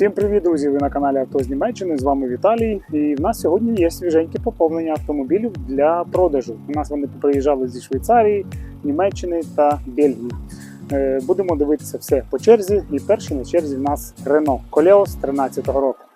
Всім привіт, друзі! Ви на каналі Авто з Німеччини. З вами Віталій. І в нас сьогодні є свіженьке поповнення автомобілів для продажу. У нас вони приїжджали зі Швейцарії, Німеччини та Бельгії. Е, Будемо дивитися все по черзі. І перший на черзі в нас Renault Koleos 13-го року.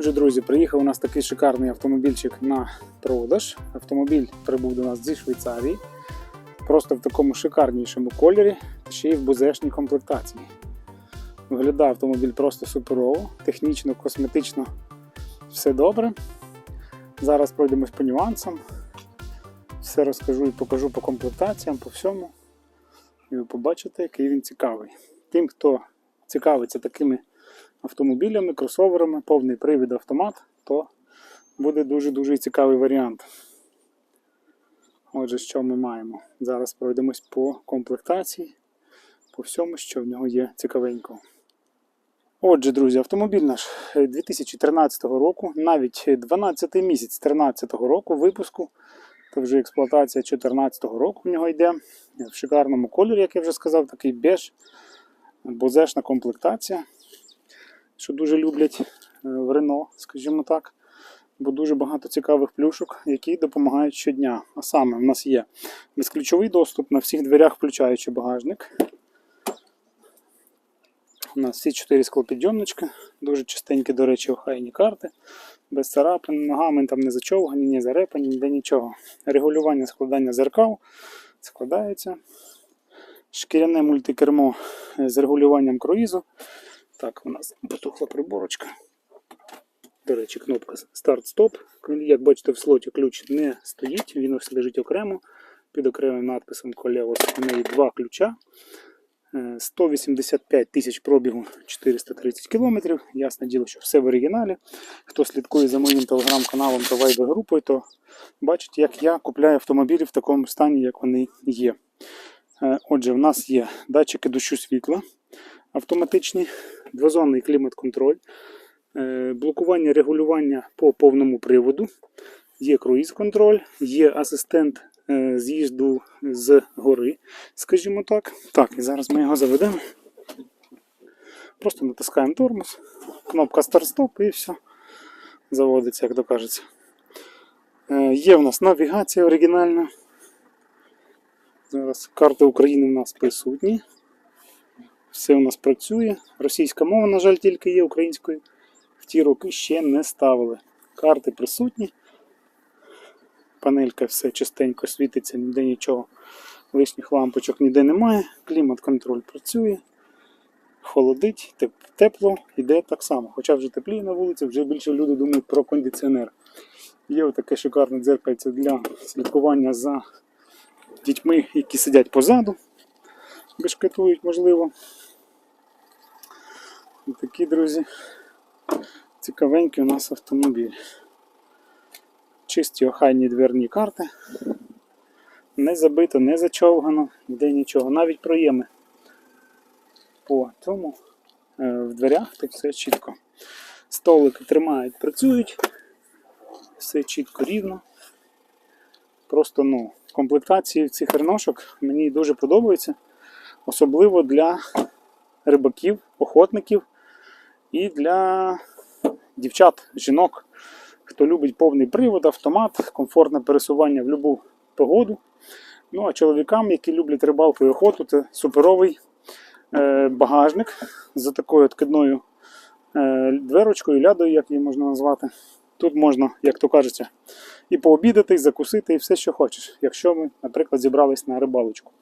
Отже, друзі, приїхав у нас такий шикарний автомобільчик на продаж. Автомобіль прибув до нас зі Швейцарії. Просто в такому шикарнішому кольорі, ще й в бузешній комплектації. Виглядає автомобіль просто суперово, технічно, косметично все добре. Зараз пройдемось по нюансам. Все розкажу і покажу по комплектаціям, по всьому. І ви побачите, який він цікавий. Тим, хто цікавиться такими автомобілями, кросоверами, повний привід автомат, то буде дуже-дуже цікавий варіант. Отже, що ми маємо? Зараз пройдемось по комплектації, по всьому, що в нього є цікавенького. Отже, друзі, автомобіль наш 2013 року, навіть 12 місяць 2013 року випуску, то вже експлуатація 2014 року в нього йде. В шикарному кольорі, як я вже сказав, такий беж, бозешна комплектація що дуже люблять е, в Рено, скажімо так. Бо дуже багато цікавих плюшок, які допомагають щодня. А саме в нас є безключовий доступ на всіх дверях, включаючи багажник. У нас всі чотири склопідйомнички, дуже чистенькі, до речі, охайні карти, без царапин, ногами там не зачовгані, ні зарепані, ніде нічого. Регулювання складання зеркал складається. Шкіряне мультикермо з регулюванням круїзу. Так, у нас потухла приборочка. До речі, кнопка старт-стоп. Як бачите, в слоті ключ не стоїть, він ось лежить окремо. Під окремим надписом Колеос у неї два ключа. Е, 185 тисяч пробігу 430 кілометрів. Ясне діло, що все в оригіналі. Хто слідкує за моїм телеграм-каналом та вайбер-групою, то бачить, як я купляю автомобілі в такому стані, як вони є. Е, Отже, в нас є датчики дощу світла автоматичні, двозонний клімат-контроль, е, блокування регулювання по повному приводу, є круїз-контроль, є асистент е, з'їзду з гори, скажімо так. Так, і зараз ми його заведемо. Просто натискаємо тормоз, кнопка старт-стоп і все. Заводиться, як то кажеться. Е, Є в нас навігація оригінальна. Зараз карти України в нас присутні. Все у нас працює. Російська мова, на жаль, тільки є українською. В ті роки ще не ставили. Карти присутні. Панелька все чистенько світиться, ніде нічого. Лишніх лампочок ніде немає. Клімат-контроль працює. Холодить, теп- тепло, йде так само. Хоча вже тепліє на вулиці, вже більше люди думають про кондиціонер. Є отаке шикарне дзеркальце для слідкування за дітьми, які сидять позаду бешкетують, можливо. Такі, друзі, цікавенький у нас автомобіль. Чисті охайні дверні карти. Не забито, не зачовгано, ніде нічого. Навіть проєми по цьому е, в дверях тут все чітко. Столики тримають, працюють, все чітко рівно. Просто ну, комплектації цих реношок мені дуже подобаються особливо для рибаків, охотників і для дівчат, жінок, хто любить повний привод, автомат, комфортне пересування в будь-яку погоду. Ну а чоловікам, які люблять рибалку і охоту, це суперовий е, багажник з такою откидною е, дверочкою, лядою, як її можна назвати. Тут можна, як то кажеться, і пообідати, і закусити, і все, що хочеш, якщо ми, наприклад, зібрались на рибалочку.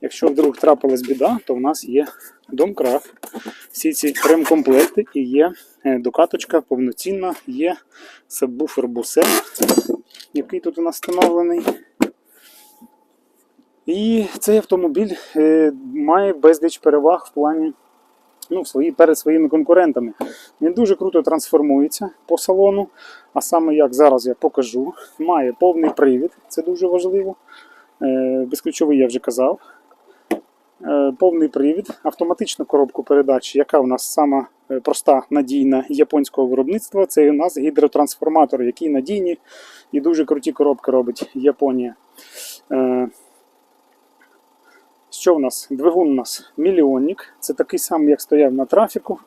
Якщо вдруг трапилась біда, то в нас є домкрат, всі ці ремкомплекти і є е, докаточка повноцінна, є сабвуфер Bose, який тут у нас встановлений. І цей автомобіль е, має безліч переваг в плані ну, свої, перед своїми конкурентами. Він дуже круто трансформується по салону, а саме як зараз я покажу, має повний привід, це дуже важливо. Е, Безключовий я вже казав. Е, Повний привід, автоматичну коробку передач, яка у нас сама е, проста надійна японського виробництва. Це у нас гідротрансформатор, який надійні і дуже круті коробки робить Японія. Е, Що в нас? Двигун у нас мільйонник. Це такий самий, як стояв на трафіку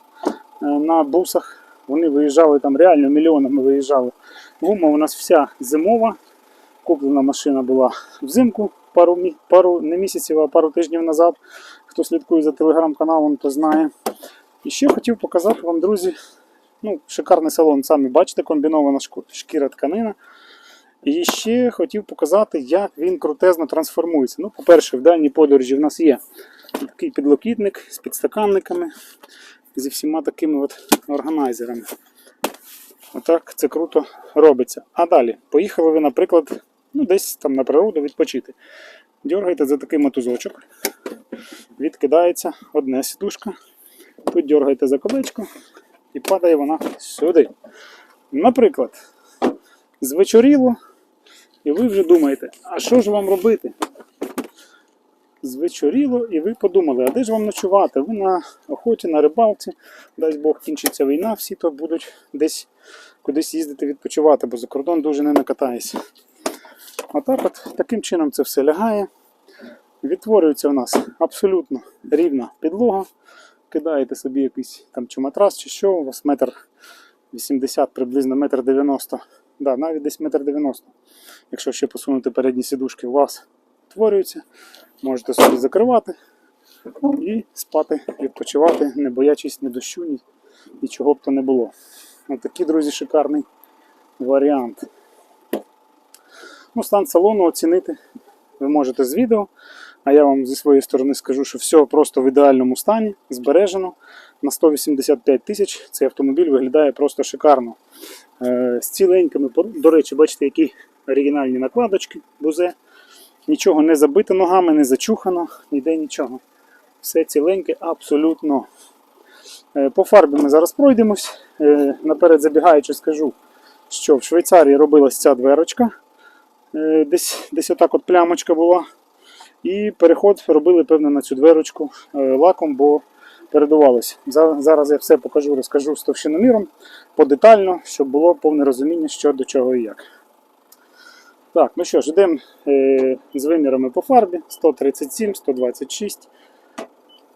на бусах. Вони виїжджали там реально мільйонами виїжджали. Гума у нас вся зимова. Куплена машина була взимку пару, пару не місяців, а пару тижнів назад. Хто слідкує за телеграм-каналом, то знає. І ще хотів показати вам, друзі, ну, шикарний салон, самі бачите, комбінована шкіра тканина. І ще хотів показати, як він крутезно трансформується. Ну, по-перше, в дальній подорожі в нас є такий підлокітник з підстаканниками, зі всіма такими от органайзерами. Отак це круто робиться. А далі, поїхали ви, наприклад, ну, десь там на природу відпочити. Дергайте за такий мотузочок. Відкидається одна сідушка. Тут дергайте за колечко і падає вона сюди. Наприклад, звечоріло, і ви вже думаєте, а що ж вам робити? Звечоріло, і ви подумали, а де ж вам ночувати? Ви на охоті, на рибалці, дасть Бог кінчиться війна, всі то будуть десь кудись їздити відпочивати, бо за кордон дуже не накатаєшся. Отак от таким чином це все лягає. Відтворюється у нас абсолютно рівна підлога. Кидаєте собі якийсь там чи матрас, чи що, у вас метр 80, приблизно метр 90. Да, навіть десь метр 90. Якщо ще посунути передні сідушки, у вас утворюється. Можете собі закривати і спати, відпочивати, не боячись ні дощу, ні нічого б то не було. Ось такий, друзі, шикарний варіант. Ну, стан салону оцінити ви можете з відео, а я вам зі своєї сторони скажу, що все просто в ідеальному стані, збережено. На 185 тисяч цей автомобіль виглядає просто шикарно. Е, з ціленькими, до речі, бачите, які оригінальні накладочки, бузе. Нічого не забито ногами, не зачухано, ніде нічого. Все ціленьке, абсолютно. Е, По фарбі ми зараз пройдемось. Е, Наперед забігаючи, скажу, що в Швейцарії робилась ця дверочка. Е, Десь, десь отак от плямочка була. І переход робили, певно, на цю дверочку е, лаком, бо передувалось. Зараз я все покажу, розкажу з товщиноміром подетально, щоб було повне розуміння, що до чого і як. Так, ну що ж, йдемо е, з вимірами по фарбі: 137, 126,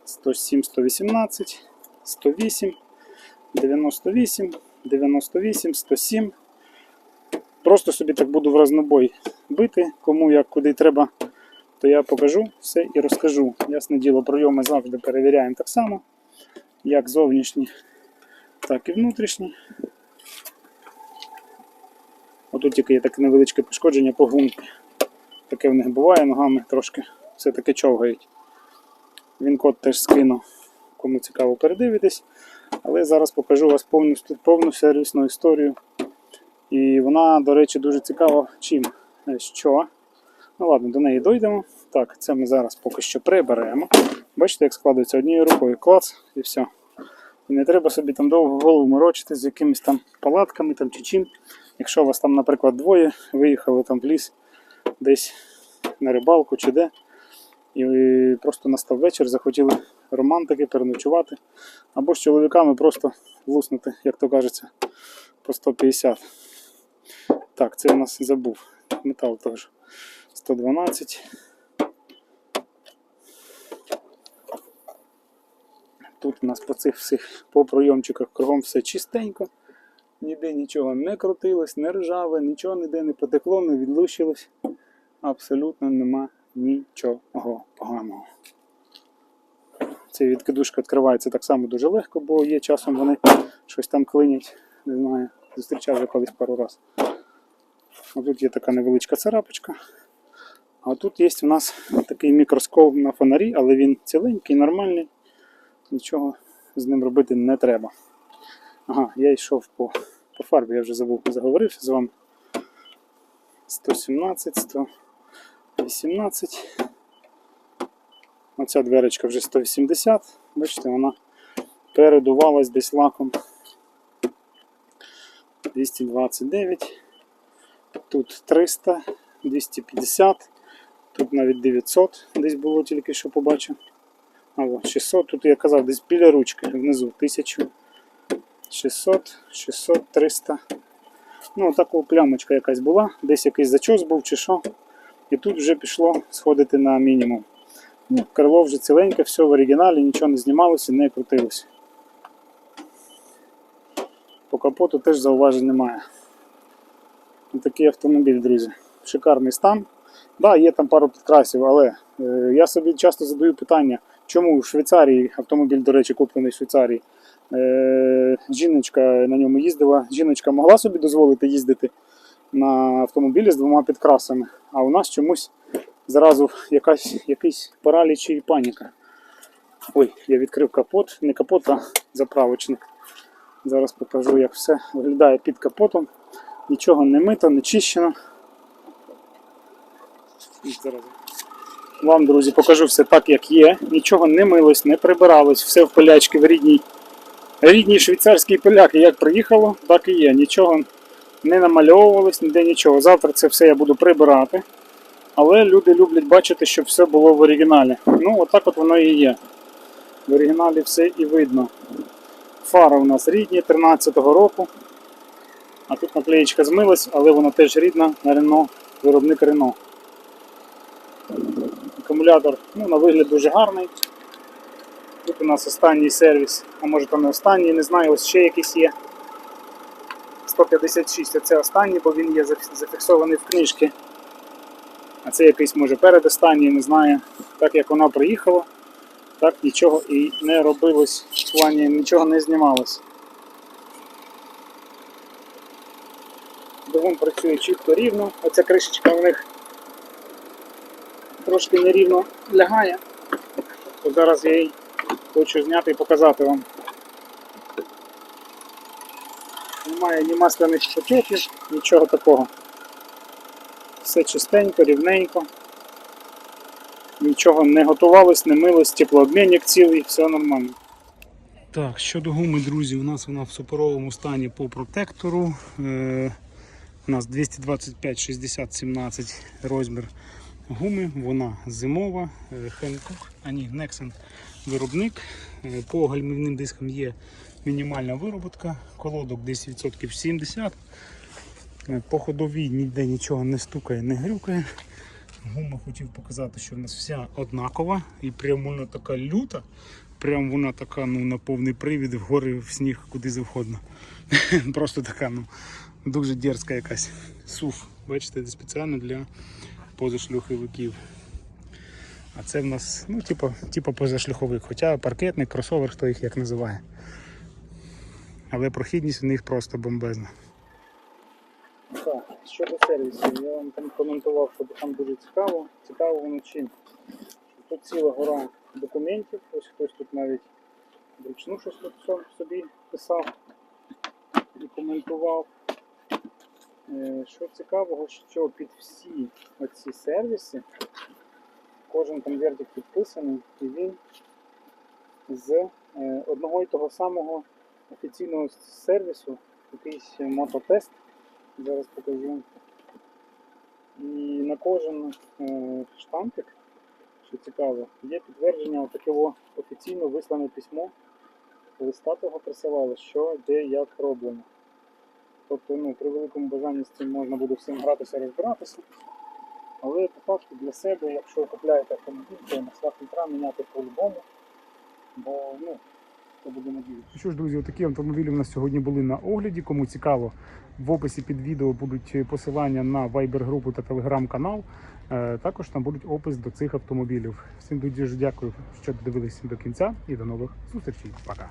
107, 118, 108, 98, 98, 107. Просто собі так буду в разнобой бити, кому як куди треба, то я покажу все і розкажу. Ясне діло, пройоми завжди перевіряємо так само, як зовнішні, так і внутрішні. Отут тільки є таке невеличке пошкодження по гумці. Таке в них буває, ногами трошки все-таки човгають. Він код теж скину, кому цікаво передивитись. Але зараз покажу вас повну, повну сервісну історію. І вона, до речі, дуже цікава чим. Е, Що? Ну ладно, до неї дойдемо. Так, це ми зараз поки що приберемо. Бачите, як складається однією рукою клац і все. І не треба собі там довго голову морочити з якимись там палатками там, чи чим. Якщо у вас там, наприклад, двоє, виїхали там в ліс десь на рибалку чи де, і просто настав вечір, захотіли романтики, переночувати. Або з чоловіками просто луснути, як то кажеться, по 150. Так, це у нас забув. Метал теж. 112. Тут у нас по цих всіх по пройомчиках кругом все чистенько. Ніде нічого не крутилось, не ржаве, нічого ніде не потекло, не відлущилось. Абсолютно нема нічого поганого. Ця відкидушка відкривається так само дуже легко, бо є часом вони щось там клинять. Не знаю, зустрічав вже колись пару разів. Тут є така невеличка царапочка. А тут є у нас такий мікроскоп на фонарі, але він ціленький, нормальний. Нічого з ним робити не треба. Ага, я йшов по, по фарбі, я вже забув, заговорився з вами. 117, 118. Оця дверочка вже 180. Бачите, вона передувалась десь лаком 229, тут 300, 250, тут навіть 900 десь було тільки що побачив. А от 600, тут я казав, десь біля ручки внизу 1000, 600, 600, 300. Ну, така плямочка якась була, десь якийсь зачос був чи що. І тут вже пішло сходити на мінімум. Ну, крило вже ціленьке, все в оригіналі, нічого не знімалося, не крутилося. По капоту теж зауважень немає. Такий автомобіль, друзі. Шикарний стан. Да, є там пару підкрасів, але е, я собі часто задаю питання, чому в Швейцарії автомобіль, до речі, куплений в Швейцарії. Е, жіночка на ньому їздила. Жіночка могла собі дозволити їздити на автомобілі з двома підкрасами, а у нас чомусь зразу якась, якийсь параліч і паніка. Ой, я відкрив капот, не капот, а заправочник. Зараз покажу, як все виглядає під капотом. Нічого не мито, не чищено. Вам, друзі, покажу все так, як є. Нічого не милось, не прибиралось, все в пилячки в рідній, рідній швейцарській пиляки. Як приїхало, так і є. Нічого не намальовувалось, ніде нічого. Завтра це все я буду прибирати. Але люди люблять бачити, щоб все було в оригіналі. Ну, отак от воно і є. В оригіналі все і видно. Фара у нас рідні 13-го року. А тут наклеєчка змилась, але вона теж рідна на Рено, виробник Рено. Акумулятор ну, на вигляд дуже гарний. Тут у нас останній сервіс, а може там не останній, не знаю, ось ще якийсь є. 156 це останній, бо він є зафіксований в книжці. А це якийсь може передостанній, не знаю. Так як вона приїхала, так нічого і не робилось в плані, нічого не знімалось. Двигун працює чітко рівно. Оця кришечка в них трошки нерівно лягає. То зараз я її хочу зняти і показати вам. Немає ні масляних потеків, нічого такого. Все чистенько, рівненько. Нічого не готувалось, не милось, теплообмінник цілий, все нормально. Так, щодо гуми, друзі, у нас вона в суперовому стані по протектору. У нас 225 60 17 розмір гуми, вона зимова, е, Hankook, а ні, Nexen виробник. Е, По гальмівним дискам є мінімальна вироботка, колодок десь відсотків 70. Е, По ходовій ніде нічого не стукає, не грюкає. Гума хотів показати, що в нас вся однакова і прям вона така люта. Прям вона така ну, на повний привід, вгори в сніг куди завгодно. Просто така ну, дуже дерзка якась. Суф, бачите, спеціально для позашлюховиків. А це в нас, ну, типу, типу позашлюховик, хоча паркетник, кросовер, хто їх як називає. Але прохідність у них просто бомбезна. Так, щодо сервісу, я вам там коментував, що там дуже цікаво. Цікаво воно чим. Тут ціла гора документів, ось хтось тут навіть вручну щось собі писав і коментував. Е, Що цікавого, що під всі оці сервіси кожен конвертик підписаний і він з е, одного і того самого офіційного сервісу, якийсь мототест. Зараз покажу. І на кожен е, штампик, що цікаво, є підтвердження такого офіційно вислане письмо. Листа того присилали, що де як роблено. Тобто, ну, при великому бажанні з цим можна буде всім гратися, розбиратися. Але по факту для себе, якщо купляєте автомобіль, то масла фільтра міняти по-любому. Бо ну, це буде надію. Що ж, друзі, такі автомобілі у нас сьогодні були на огляді. Кому цікаво, в описі під відео будуть посилання на Viber групу та Telegram канал. Е, Також там будуть опис до цих автомобілів. Всім дуже дякую, що дивились до кінця і до нових зустрічей. Пока.